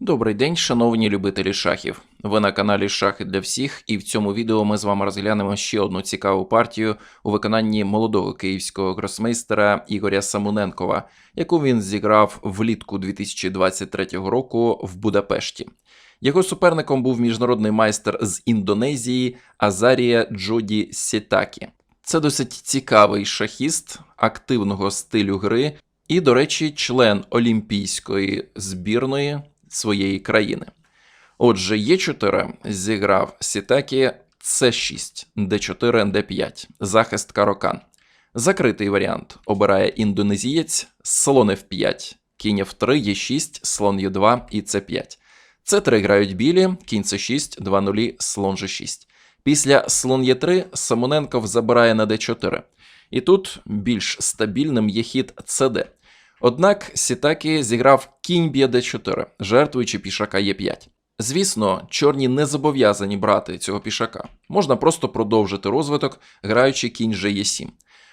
Добрий день, шановні любителі шахів. Ви на каналі Шахи для всіх, і в цьому відео ми з вами розглянемо ще одну цікаву партію у виконанні молодого київського гросмейстера Ігоря Самуненкова, яку він зіграв влітку 2023 року в Будапешті. Його суперником був міжнародний майстер з Індонезії Азарія Джоді Сітакі. Це досить цікавий шахіст активного стилю гри і, до речі, член олімпійської збірної своєї країни. Отже, Е4 зіграв Сітакі С6, Д4, Д5, захист Карокан. Закритий варіант обирає індонезієць, слон F5, кінь F3, Е6, слон Е2 і С5. С3 грають білі, кінь С6, 2 нулі, слон Ж6. Після слон Е3 Самоненков забирає на Д4. І тут більш стабільним є хід СД. Однак Сітакі зіграв кінь б'є d4, жертвуючи пішака Е5. Звісно, чорні не зобов'язані брати цього пішака. Можна просто продовжити розвиток, граючи кінь же Е7.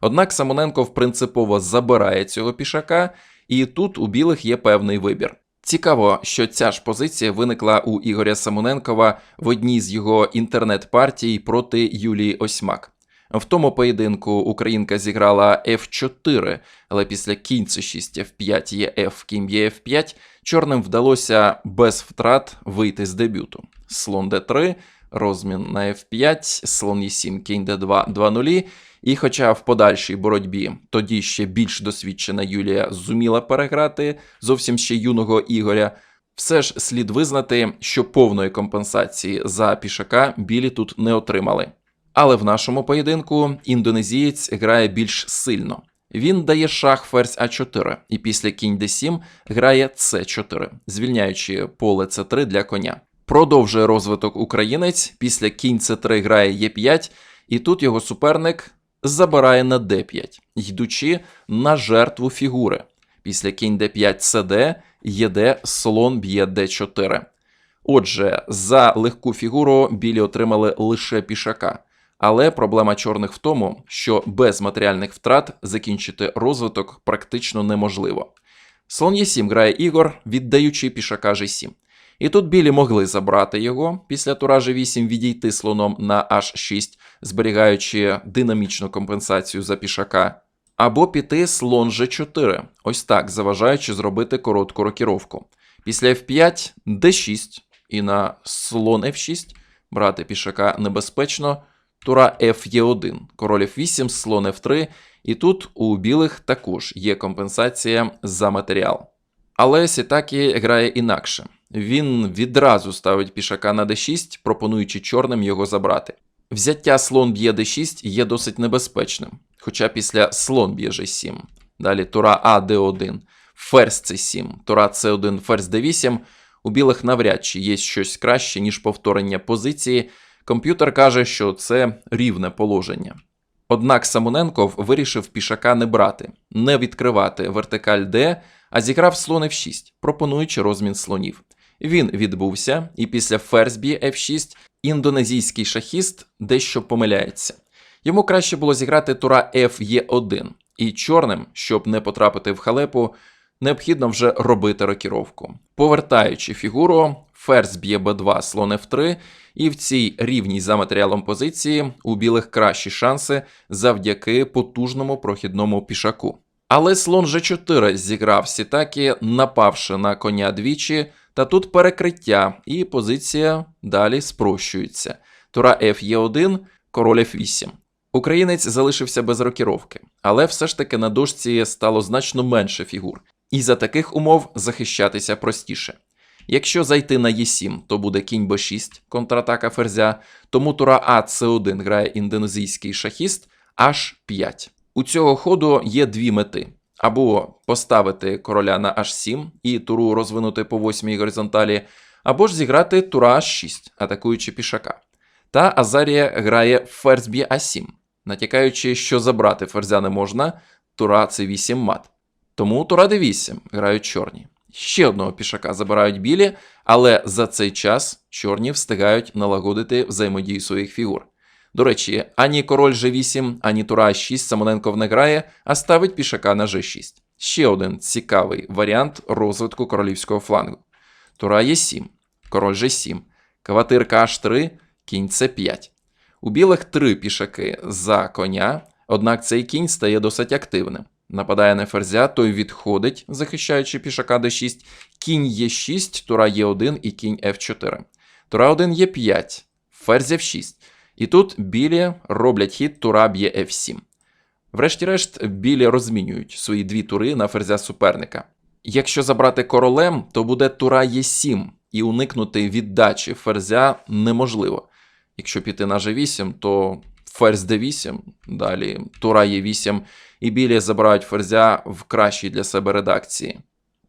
Однак Самоненков принципово забирає цього пішака, і тут у білих є певний вибір. Цікаво, що ця ж позиція виникла у Ігоря Самоненкова в одній з його інтернет-партій проти Юлії Осьмак. В тому поєдинку українка зіграла F4, але після кінь c6 F5 є F, кінь є F5, чорним вдалося без втрат вийти з дебюту. Слон d3, розмін на F5, слон e7, кінь d2, 2 нулі. І хоча в подальшій боротьбі тоді ще більш досвідчена Юлія зуміла переграти зовсім ще юного Ігоря, все ж слід визнати, що повної компенсації за пішака білі тут не отримали. Але в нашому поєдинку індонезієць грає більш сильно. Він дає шах ферзь А4 і після кінь d7 грає С4, звільняючи поле С3 для коня. Продовжує розвиток українець, після кінь С3 грає Е5, і тут його суперник забирає на d5, йдучи на жертву фігури. Після кінь d5 СД, ЄД, слон б'є d4. Отже, за легку фігуру білі отримали лише пішака. Але проблема чорних в тому, що без матеріальних втрат закінчити розвиток практично неможливо. Слон Е7 грає Ігор, віддаючи пішака G7. І тут білі могли забрати його після тура G8 відійти слоном на H6, зберігаючи динамічну компенсацію за пішака, або піти слон G4, ось так заважаючи зробити коротку рокіровку. Після F5 D6 і на слон F6 брати пішака небезпечно. Тура Ф1, король F8, слон F3, і тут у білих також є компенсація за матеріал. Але Сітакі грає інакше. Він відразу ставить пішака на d6, пропонуючи чорним його забрати. Взяття слон б'є d6 є досить небезпечним, хоча після слон б'є g7. Далі тура А d1, ферзь c7, тура c1, ферзь d8. У білих навряд чи є щось краще, ніж повторення позиції. Комп'ютер каже, що це рівне положення. Однак Самоненков вирішив пішака не брати, не відкривати вертикаль Д, а зіграв слон F6, пропонуючи розмін слонів. Він відбувся, і після ферзь F6 індонезійський шахіст дещо помиляється. Йому краще було зіграти тура Ф'Е1, і чорним, щоб не потрапити в халепу, необхідно вже робити рокіровку. Повертаючи фігуру, ферзь б'є Б2, слон F3, і в цій рівній за матеріалом позиції у білих кращі шанси завдяки потужному прохідному пішаку. Але слон G4 зіграв Сітакі, напавши на коня двічі, та тут перекриття, і позиція далі спрощується. Тура Ф'Е1, король F8. Українець залишився без рокіровки, але все ж таки на дошці стало значно менше фігур, і за таких умов захищатися простіше. Якщо зайти на Е7, то буде кінь Б6, контратака ферзя, тому тура А С1 грає індонезійський шахіст H5. У цього ходу є дві мети. Або поставити короля на H7 і туру розвинути по восьмій горизонталі, або ж зіграти тура H6, атакуючи пішака. Та Азарія грає ферзь б'є А7, натякаючи, що забрати ферзя не можна, тура С8 мат. Тому тура d8 грають чорні. Ще одного пішака забирають білі, але за цей час чорні встигають налагодити взаємодію своїх фігур. До речі, ані король G8, ані тура 6 Самоненков не грає, а ставить пішака на G6. Ще один цікавий варіант розвитку королівського флангу. тура Е7, король G7, каватирка H3, кінь C5. У білих три пішаки за коня, однак цей кінь стає досить активним. Нападає на ферзя, той відходить, захищаючи пішака d6, кінь Е6, тура Е1 і кінь F4. Тура 1 Е5, ферзь F6. І тут білі роблять хід тура б'є F7. Врешті-решт, білі розмінюють свої дві тури на ферзя суперника. Якщо забрати королем, то буде тура Е7, і уникнути віддачі ферзя неможливо. Якщо піти на G8, то ферзь D8, далі тура Е8, і білі забирають ферзя в кращій для себе редакції.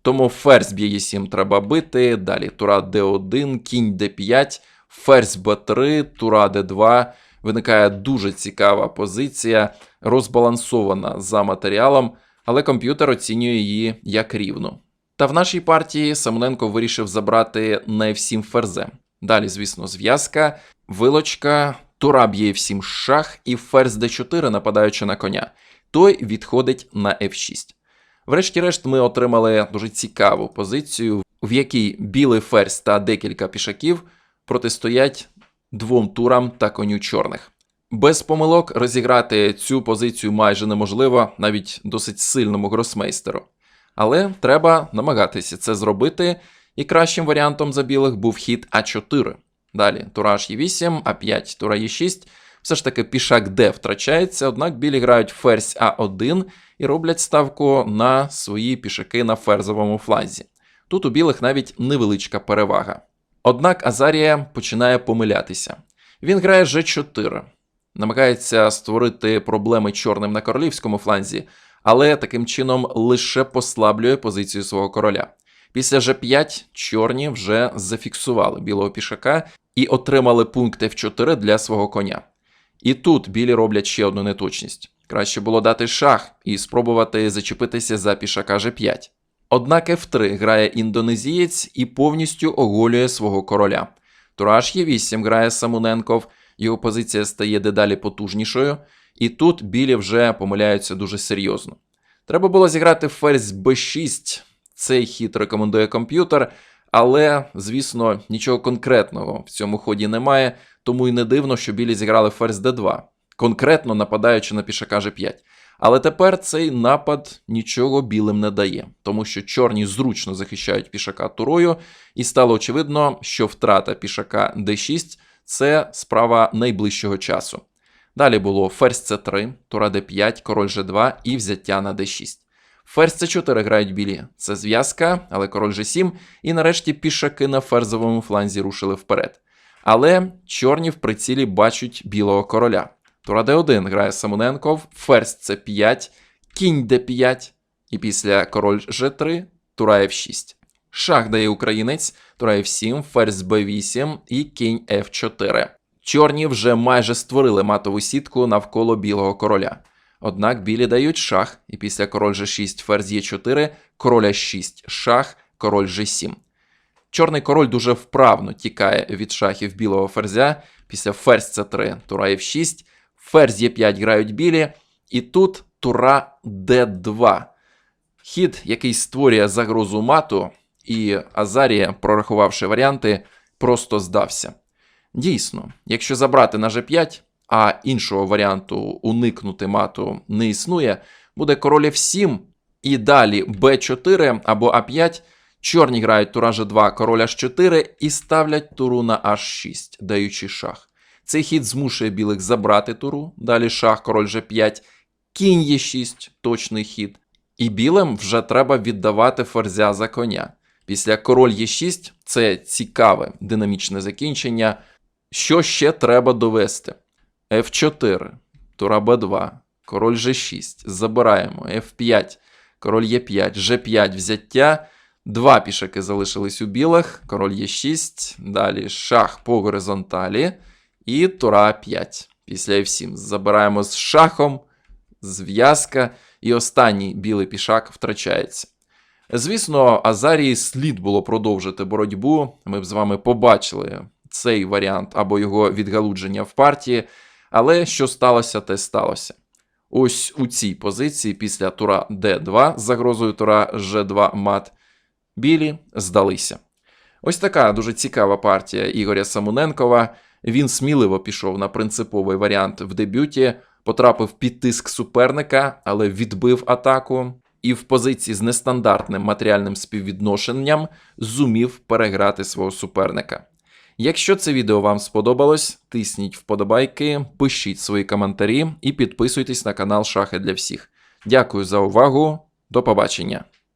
Тому ферзь б'є Е7 треба бити, далі тура D1, кінь D5, ферзь Б3, тура Д2. Виникає дуже цікава позиція, розбалансована за матеріалом, але комп'ютер оцінює її як рівну. Та в нашій партії Самоненко вирішив забрати на F7 ферзем. Далі, звісно, зв'язка, вилочка, тура б'є F7 шах і ферзь D4, нападаючи на коня. Той відходить на F6. Врешті-решт, ми отримали дуже цікаву позицію, в якій білий ферзь та декілька пішаків протистоять двом турам та коню чорних. Без помилок розіграти цю позицію майже неможливо, навіть досить сильному гросмейстеру. Але треба намагатися це зробити, і кращим варіантом за білих був хід А4. Далі тура Е8, А5, тура Е6. Все ж таки пішак Д втрачається, однак білі грають ферзь А1 і роблять ставку на свої пішаки на ферзовому фланзі. Тут у білих навіть невеличка перевага. Однак Азарія починає помилятися. Він грає G4, намагається створити проблеми чорним на королівському фланзі, але таким чином лише послаблює позицію свого короля. Після G5 чорні вже зафіксували білого пішака і отримали пункт F4 для свого коня. І тут білі роблять ще одну неточність. Краще було дати шах і спробувати зачепитися за пішака G5. Однак F3 грає індонезієць і повністю оголює свого короля. Тураж Е8 грає Самуненков, його позиція стає дедалі потужнішою, і тут білі вже помиляються дуже серйозно. Треба було зіграти ферзь b6. Цей хід рекомендує комп'ютер, але, звісно, нічого конкретного в цьому ході немає, тому й не дивно, що білі зіграли ферзь d2, конкретно нападаючи на пішака g5. Але тепер цей напад нічого білим не дає, тому що чорні зручно захищають пішака турою, і стало очевидно, що втрата пішака d6 це справа найближчого часу. Далі було ферзь c3, тура d5, король g2 і взяття на d6. Ферзь c4 грають білі. Це зв'язка, але король g7, і нарешті пішаки на ферзовому фланзі рушили вперед. Але чорні в прицілі бачать білого короля. Тура d1 грає Самоненков, ферзь c5, кінь d5, і після король g3, тура f6. Шах дає українець, тура f7, ферзь b8 і кінь f4. Чорні вже майже створили матову сітку навколо білого короля. Однак білі дають шах, і після король g6, ферзь e4, король a6, шах, король g7. Чорний король дуже вправно тікає від шахів білого ферзя. Після ферзь c3, тура f6, ферзь e5 грають білі, і тут тура d2. Хід, який створює загрозу мату, і Азарія, прорахувавши варіанти, просто здався. Дійсно, якщо забрати на g5, а іншого варіанту уникнути мату не існує, буде король f7 і далі b4 або a5. Чорні грають тура g2, король h4 і ставлять туру на h6, даючи шах. Цей хід змушує білих забрати туру, далі шах, король g5, кінь e6, точний хід. І білим вже треба віддавати ферзя за коня. Після король e6 це цікаве динамічне закінчення. Що ще треба довести? F4, тура b2, король g6, забираємо, F5, король e5, g5, взяття. Два пішаки залишились у білих, король Е6, далі шах по горизонталі і тура 5. Після F7 забираємо з шахом, зв'язка, і останній білий пішак втрачається. Звісно, Азарії слід було продовжити боротьбу. Ми б з вами побачили цей варіант або його відгалудження в партії. Але що сталося, те сталося. Ось у цій позиції після тура d2 з загрозою тура g2 мат білі здалися. Ось така дуже цікава партія Ігоря Самуненкова. Він сміливо пішов на принциповий варіант в дебюті, потрапив під тиск суперника, але відбив атаку. І в позиції з нестандартним матеріальним співвідношенням зумів переграти свого суперника. Якщо це відео вам сподобалось, тисніть вподобайки, пишіть свої коментарі і підписуйтесь на канал Шахи для всіх. Дякую за увагу. До побачення.